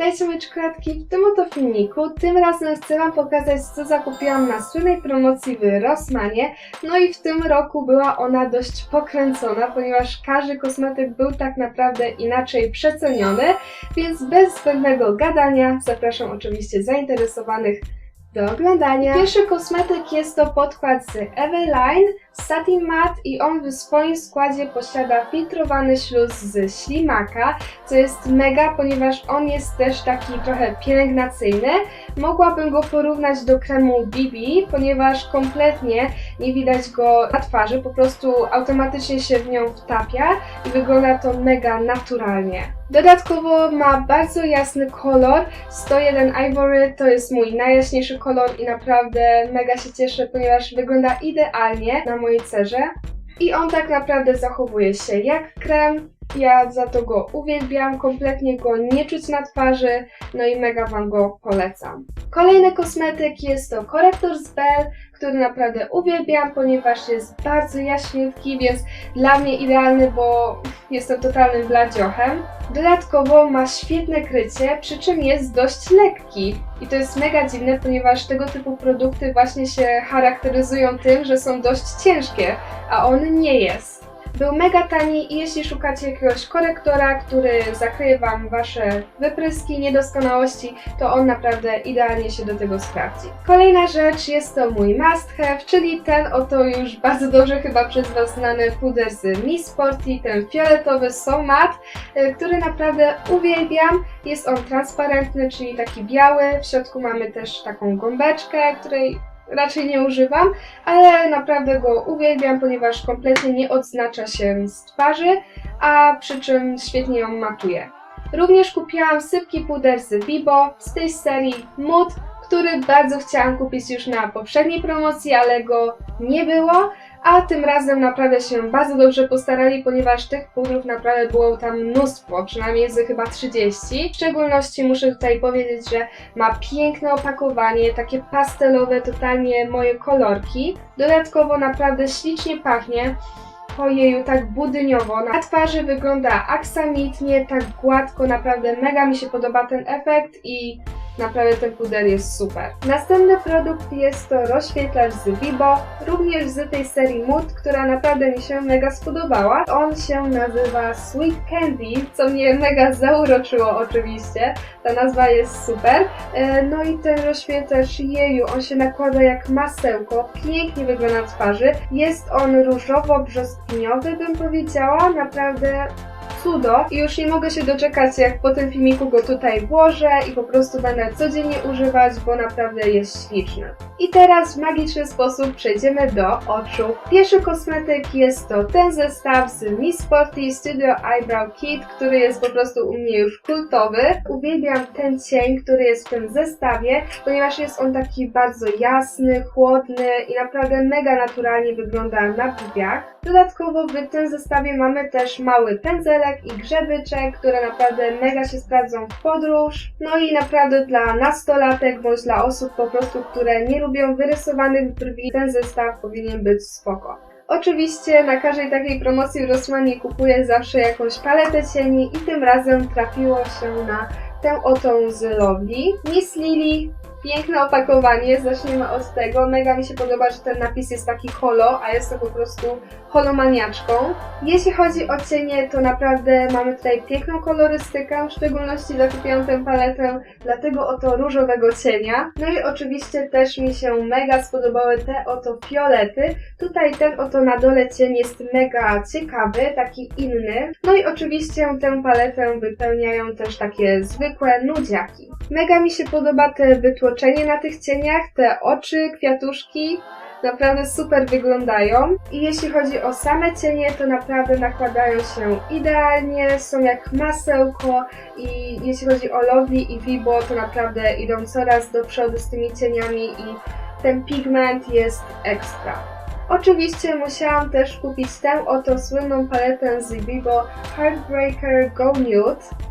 Witajcie moje czekoladki w tym oto filmiku. Tym razem chcę Wam pokazać co zakupiłam na słynnej promocji w Rossmanie. No i w tym roku była ona dość pokręcona, ponieważ każdy kosmetyk był tak naprawdę inaczej przeceniony. Więc bez zbędnego gadania zapraszam oczywiście zainteresowanych do oglądania. Pierwszy kosmetyk jest to podkład z Eveline Satin Matte i on w swoim składzie posiada filtrowany śluz z ślimaka, co jest mega, ponieważ on jest też taki trochę pielęgnacyjny. Mogłabym go porównać do kremu BB, ponieważ kompletnie nie widać go na twarzy, po prostu automatycznie się w nią wtapia i wygląda to mega naturalnie. Dodatkowo ma bardzo jasny kolor. 101 Ivory to jest mój najjaśniejszy kolor i naprawdę mega się cieszę, ponieważ wygląda idealnie na mojej cerze. I on tak naprawdę zachowuje się jak krem. Ja za to go uwielbiam, kompletnie go nie czuć na twarzy, no i mega Wam go polecam. Kolejny kosmetyk jest to korektor z Bell, który naprawdę uwielbiam, ponieważ jest bardzo jaśniutki, więc dla mnie idealny, bo jestem totalnym bladziochem. Dodatkowo ma świetne krycie, przy czym jest dość lekki. I to jest mega dziwne, ponieważ tego typu produkty właśnie się charakteryzują tym, że są dość ciężkie, a on nie jest. Był mega tani i jeśli szukacie jakiegoś korektora, który zakryje Wam Wasze wypryski, niedoskonałości, to on naprawdę idealnie się do tego sprawdzi. Kolejna rzecz jest to mój must have, czyli ten oto już bardzo dobrze chyba przez Was znany puder z Miss Sporty, ten fioletowy So Matte, który naprawdę uwielbiam. Jest on transparentny, czyli taki biały. W środku mamy też taką gąbeczkę, której raczej nie używam, ale naprawdę go uwielbiam, ponieważ kompletnie nie odznacza się z twarzy, a przy czym świetnie ją matuje. Również kupiłam sypki puder z Bibo z tej serii Mood, który bardzo chciałam kupić już na poprzedniej promocji, ale go nie było, a tym razem naprawdę się bardzo dobrze postarali, ponieważ tych pudrów naprawdę było tam mnóstwo, przynajmniej z chyba 30. W szczególności muszę tutaj powiedzieć, że ma piękne opakowanie, takie pastelowe, totalnie moje kolorki. Dodatkowo naprawdę ślicznie pachnie. Ojeju, tak budyniowo. Na twarzy wygląda aksamitnie, tak gładko, naprawdę mega mi się podoba ten efekt i Naprawdę ten puder jest super. Następny produkt jest to rozświetlacz z Bibo, również z tej serii Mood, która naprawdę mi się mega spodobała. On się nazywa Sweet Candy, co mnie mega zauroczyło oczywiście. Ta nazwa jest super. E, no i ten rozświetlacz, jeju, on się nakłada jak masełko, pięknie wygląda na twarzy. Jest on różowo-brzoskwiniowy, bym powiedziała, naprawdę cudo i już nie mogę się doczekać, jak po tym filmiku go tutaj włożę i po prostu będę codziennie używać, bo naprawdę jest śliczny. I teraz w magiczny sposób przejdziemy do oczu. Pierwszy kosmetyk jest to ten zestaw z Miss Sporty Studio Eyebrow Kit, który jest po prostu u mnie już kultowy. Uwielbiam ten cień, który jest w tym zestawie, ponieważ jest on taki bardzo jasny, chłodny i naprawdę mega naturalnie wygląda na brwiach. Dodatkowo w tym zestawie mamy też mały pędzelek i grzebyczek, które naprawdę mega się sprawdzą w podróż. No i naprawdę dla nastolatek bądź dla osób po prostu, które nie lubią wyrysowanych brwi, ten zestaw powinien być spoko. Oczywiście na każdej takiej promocji w Rossmanie kupuję zawsze jakąś paletę cieni i tym razem trafiło się na tę oto z Lovely. Miss Lily Piękne opakowanie, zaczniemy od tego. Mega mi się podoba, że ten napis jest taki holo, a jestem po prostu holomaniaczką. Jeśli chodzi o cienie, to naprawdę mamy tutaj piękną kolorystykę, w szczególności zakupiłam tę paletę dla tego oto różowego cienia. No i oczywiście też mi się mega spodobały te oto fiolety. Tutaj ten oto na dole cień jest mega ciekawy, taki inny. No i oczywiście tę paletę wypełniają też takie zwykłe nudziaki. Mega mi się podoba te wytłoczenie na tych cieniach, te oczy, kwiatuszki. Naprawdę super wyglądają. I jeśli chodzi o same cienie, to naprawdę nakładają się idealnie, są jak masełko i jeśli chodzi o Lovely i Vibo, to naprawdę idą coraz do przodu z tymi cieniami i ten pigment jest ekstra. Oczywiście musiałam też kupić tę oto słynną paletę z Vibo Heartbreaker Go Nude.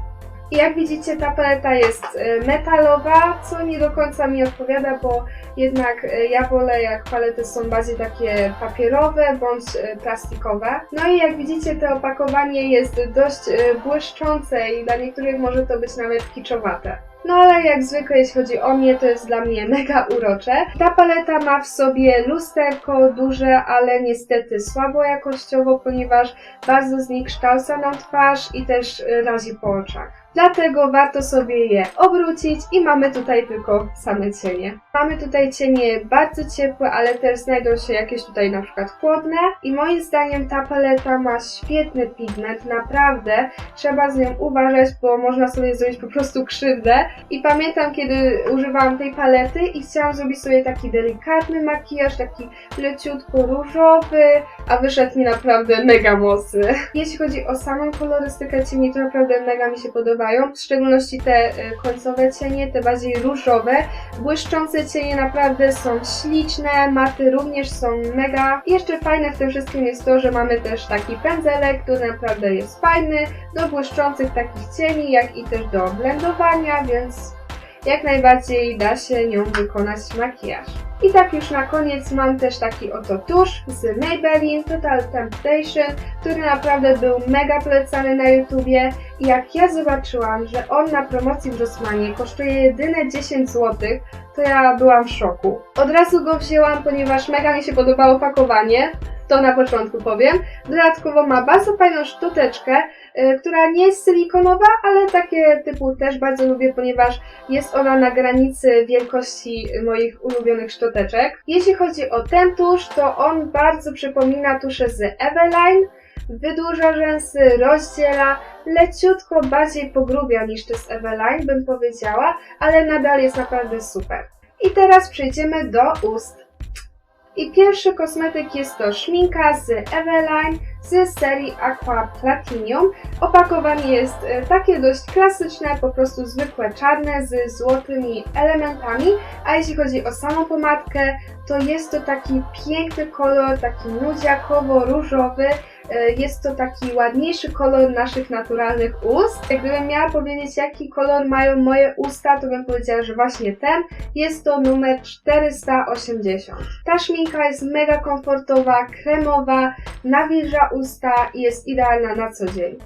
I jak widzicie, ta paleta jest y, metalowa, co nie do końca mi odpowiada, bo jednak e, ja wolę jak palety są bardziej takie papierowe bądź e, plastikowe. No i jak widzicie to opakowanie jest dość e, błyszczące i dla niektórych może to być nawet kiczowate. No ale jak zwykle, jeśli chodzi o mnie, to jest dla mnie mega urocze. Ta paleta ma w sobie lusterko duże, ale niestety słabo jakościowo, ponieważ bardzo zniekształca nam twarz i też razi po oczach. Dlatego warto sobie je obrócić i mamy tutaj tylko same cienie. Mamy tutaj cienie bardzo ciepłe, ale też znajdą się jakieś tutaj na przykład chłodne i moim zdaniem ta paleta ma świetny pigment, naprawdę trzeba z nią uważać, bo można sobie zrobić po prostu krzywdę. I pamiętam kiedy używałam tej palety i chciałam zrobić sobie taki delikatny makijaż, taki leciutko różowy, a wyszedł mi naprawdę mega mocny. Jeśli chodzi o samą kolorystykę cieni, to naprawdę mega mi się podobają, w szczególności te e, końcowe cienie, te bardziej różowe. Błyszczące cienie naprawdę są śliczne, maty również są mega. Jeszcze fajne w tym wszystkim jest to, że mamy też taki pędzelek, który naprawdę jest fajny do błyszczących takich cieni, jak i też do blendowania, więc jak najbardziej da się nią wykonać makijaż. I tak już na koniec mam też taki oto tusz z Maybelline Total Temptation, który naprawdę był mega polecany na YouTubie i jak ja zobaczyłam, że on na promocji w Rossmanie kosztuje jedyne 10 zł, to ja byłam w szoku. Od razu go wzięłam, ponieważ mega mi się podobało pakowanie, to na początku powiem. Dodatkowo ma bardzo fajną szczoteczkę, y, która nie jest silikonowa, ale takie typu też bardzo lubię, ponieważ jest ona na granicy wielkości moich ulubionych szczoteczek. Jeśli chodzi o ten tusz, to on bardzo przypomina tusze z Eveline. Wydłuża rzęsy, rozdziela, leciutko bardziej pogrubia niż te z Eveline, bym powiedziała, ale nadal jest naprawdę super. I teraz przejdziemy do ust. I pierwszy kosmetyk jest to szminka z Eveline z serii Aqua Platinum. Opakowanie jest e, takie dość klasyczne, po prostu zwykłe czarne z złotymi elementami, a jeśli chodzi o samą pomadkę, to jest to taki piękny kolor, taki nudziakowo-różowy. E, Jest to taki ładniejszy kolor naszych naturalnych ust. Gdybym miała powiedzieć, jaki kolor mają moje usta, to bym powiedziała, że właśnie ten. Jest to numer 480. Ta szminka jest mega komfortowa, kremowa, nawilża usta i jest idealna na co dzień.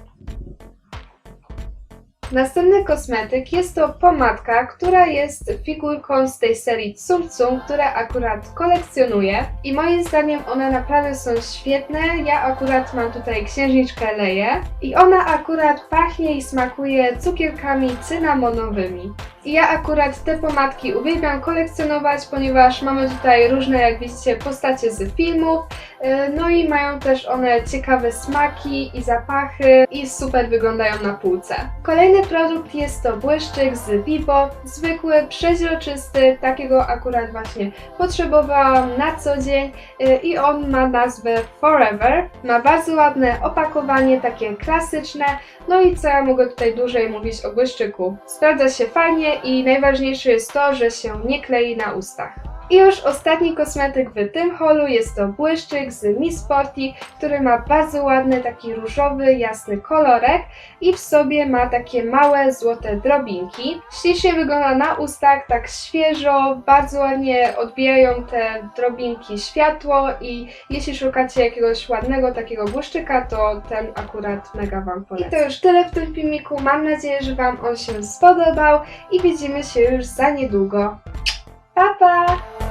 Następny kosmetyk jest to pomadka, która jest figurką z tej serii Tsum Tsum, które akurat kolekcjonuję i moim zdaniem one naprawdę są świetne. Ja akurat mam tutaj księżniczkę Leję i ona akurat pachnie i smakuje cukierkami cynamonowymi. Ja akurat te pomadki uwielbiam kolekcjonować, ponieważ mamy tutaj różne, jak widzicie, postacie z filmów, yy, no i mają też one ciekawe smaki i zapachy i super wyglądają na półce. Kolejny produkt jest to błyszczyk z Bibo, zwykły, przeźroczysty, takiego akurat właśnie potrzebowałam na co dzień yy, i on ma nazwę Forever. Ma bardzo ładne opakowanie, takie klasyczne, no i co ja mogę tutaj dłużej mówić o błyszczyku. Sprawdza się fajnie i najważniejsze jest to, że się nie klei na ustach. I już ostatni kosmetyk w tym holu jest to błyszczyk z Miss Sporty, który ma bardzo ładny, taki różowy, jasny kolorek i w sobie ma takie małe, złote drobinki. Ślicznie wygląda na ustach, tak świeżo, bardzo ładnie odbijają te drobinki światło i jeśli szukacie jakiegoś ładnego takiego błyszczyka, to ten akurat mega Wam polecam. I to już tyle w tym filmiku, mam nadzieję, że Wam on się spodobał i widzimy się już za niedługo. 拜拜。